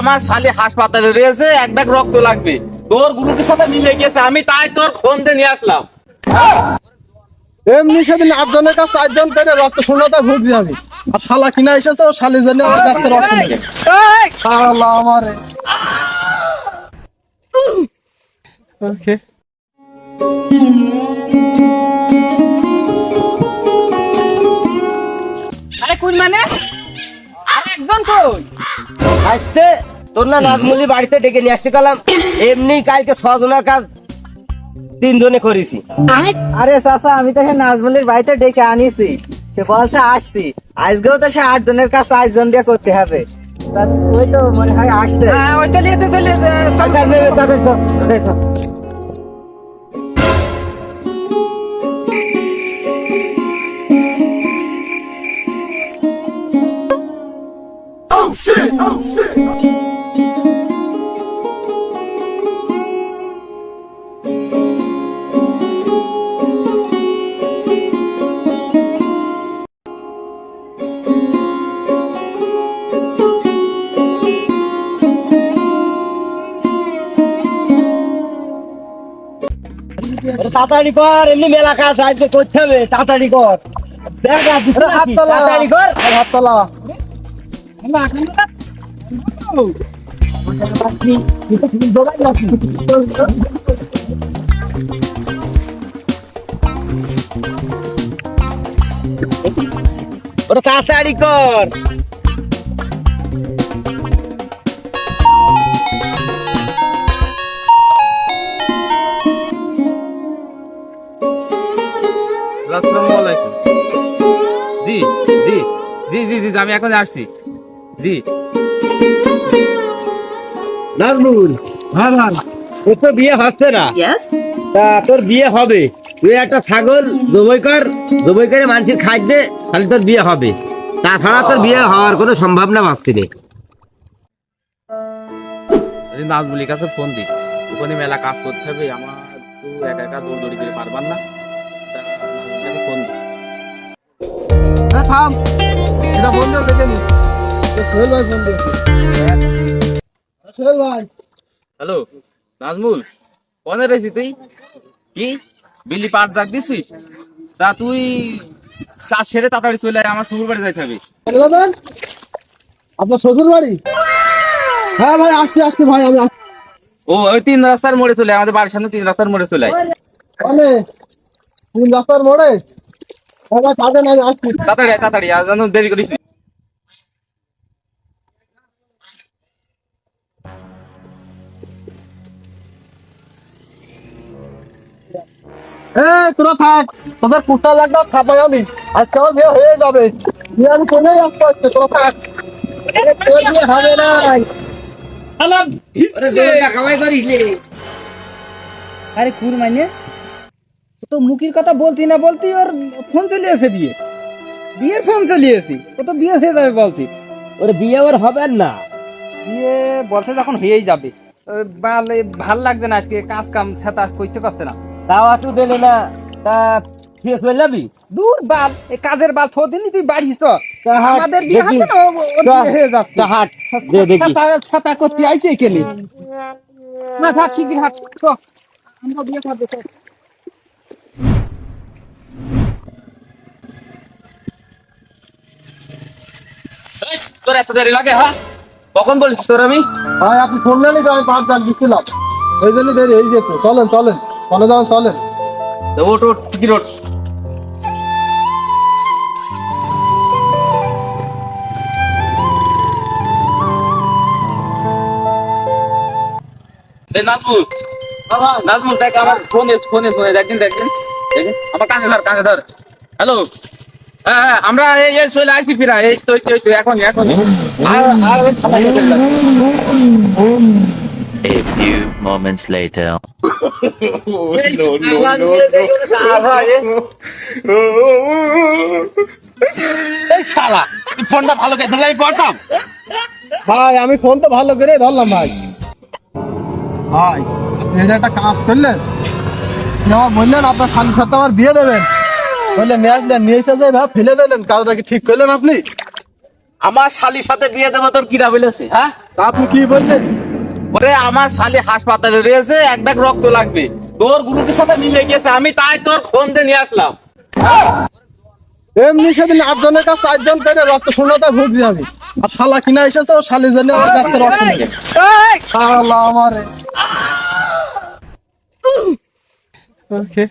আমার শালি হাসপাতালে রয়েছে এক ব্যাগ রক্ত লাগবে। তোর গ্রুপের সাথে মিলে গেছে আমি তাই তোর ফোন দিয়ে নিয়ে আসলাম। এমনি সেদিন আটজনের কাছে চারজন করে রক্ত শূন্যতা ভুগ যাবে আর শালা কিনা এসেছে ও শালির জন্য আমার কাছে রক্ত নেবে শালা আমারে। ওকে। আরে কোন মানে? আর একজন কই? আসতে তোর না নাজমুলি বাড়িতে ডেকে নিয়ে আসতে গেলাম। এমনি কালকে ছজনের কাজ তিনজনে করেছি। আরে চাচা আমি তো সে নাজমুলির বাড়িতে ডেকে আনিছি। সে বলছে আসছি। আজকেও তো সে আট জনের কাছে আট জন দিয়ে করতে হবে। ওই তো মনে হয় আসছে। হ্যাঁ ওই চলে চলে। যেতে, চল। তাড়াতাড়ি কর এমনি মেলা কাজ আজকে করতে হবে। তাড়াতাড়ি কর। দেখ হাত তোলা। তাড়াতাড়ি কর। হাত তোলা। তাড়াতাড়ি কর। আসসালামু আলাইকুম। জি জি জি জি জি আমি এখন আসছি। জি। নাজমুল। হ্যাঁ ভাই। তোর তো বিয়ে হচ্ছে না। তা তোর বিয়ে হবে। তুই একটা ছাগল জবই কর জবই করে মানুষের খাই দে তাহলে তোর বিয়ে হবে। তাছাড়া তোর বিয়ে হওয়ার কোনো সম্ভাবনা না। যদি নাজমুলির কাছে ফোন দিই ওখানে মেলা কাজ করতে হবে আমার তো একা একা দৌড় দৌড়ি করে পারবার না। তা ফোন হ্যাঁ থাম। এটা বন্ধ দেখে নি। সোহেল ভাই ফোন দিয়েছে। সোহেল ভাই। হ্যালো নাজমুল রয়েছি তুই? কি? বিল্লি পাট জাগ দিছিস? তা তুই কাজ সেরে তাড়াতাড়ি চলে আয় আমার শ্বশুর বাড়ি যাইতে হবে। আপনার শ্বশুর বাড়ি হ্যাঁ ভাই আসছি আসছি ভাই আমি আসছি। ও ওই তিন রাস্তার মোড়ে চলে আমাদের বাড়ির সামনে তিন রাস্তার মোড়ে চলে মানে তিন রাস্তার মোড়ে? হ্যাঁ তাড়াতাড়ি তাড়াতাড়ি আর যেন দেরি করিস। এ তোরা থাক তোদের কুত্তা লাগবে খাবাই আমি আজকে আমার বিয়ে হয়ে যাবে। বিয়ে আমি কোনে আসতে তোরা থাক। বিয়ে হবে না। রে আরে কুর মানে ও তো মুখির কথা বলতি না বলতি ওর ফোন চলে এসে বিয়ে। বিয়ের ফোন চলে এসি ও তো বিয়ে হয়ে যাবে বলছি। ওরে বিয়ে ওর হবে না। বিয়ে বলছে যখন হয়েই যাবে। ভালো লাগছে না আজকে কাজ কাম ছাতা করতে পারছে না। তাও আটু দিলে না। তা শেষ হয়ে যাবি দূর বাল কাজের বাল থদিনই তুই বাড়িস তো। আমাদের বিয়ে হবে না ও- তা- বিয়ে হয়ে যাচ্ছে। হাট দে দেখি। ছাতা ছাতা করতে আইছে কেলে না থাক শিগগির হাট চ, আমরা বিয়ে করব। এই, তোর এত দেরি লাগে হ্যাঁ? কখন বলিস তোর আমি? ভাই আপনি শুনলেনই তো আমি পাঁচ দাগ দিচ্ছিলাম এই জন্যই দেরি হয়ে গেছে। চলেন চলেন। চলে যাবেন চলেন। তো ওট ওট টিকিট ওট নাজমুল নাজমুল দেখ আমার ফোন এস ফোন দেখদিন দেখদিন। আমার কানে ধর কানে ধর। হ্যালো হ্যাঁ হ্যাঁ আমরা এই এই চলে আইসি ফিরা। এই তো এই তো, এখন এখন আর আর। A few moments later. এই শালা ফোনটা ভালো করে ধরলে আমি পড়তাম। ভাই আমি ফোন তো ভালো করে ধরলাম ভাই। ভাই আপনি এটা একটা কাজ করলেন। আমার বললেন আপনার খালির সাথে আমার বিয়ে দেবেন। বললে ম্যাচ দেন নিয়ে এসে ফেলে দিলেন কাজটা কি ঠিক করলেন আপনি? আমার শালির সাথে বিয়ে দেবো তোর কিরা বলেছে হ্যাঁ? আপনি কি বললেন? ওরে আমার শালি হাসপাতালে রয়েছে এক ব্যাগ রক্ত লাগবে। তোর গ্রুপের সাথে মিলে গেছে আমি তাই তোর ফোন দিয়ে নিয়ে আসলাম। এমনি সেদিন আটজনের কাছে চারজন করে রক্ত শূন্যতা ভুগ যাবে আর শালা কিনা এসেছে ও শালি জন্য আমার কাছে রক্ত নেবে শালা আমারে। ওকে।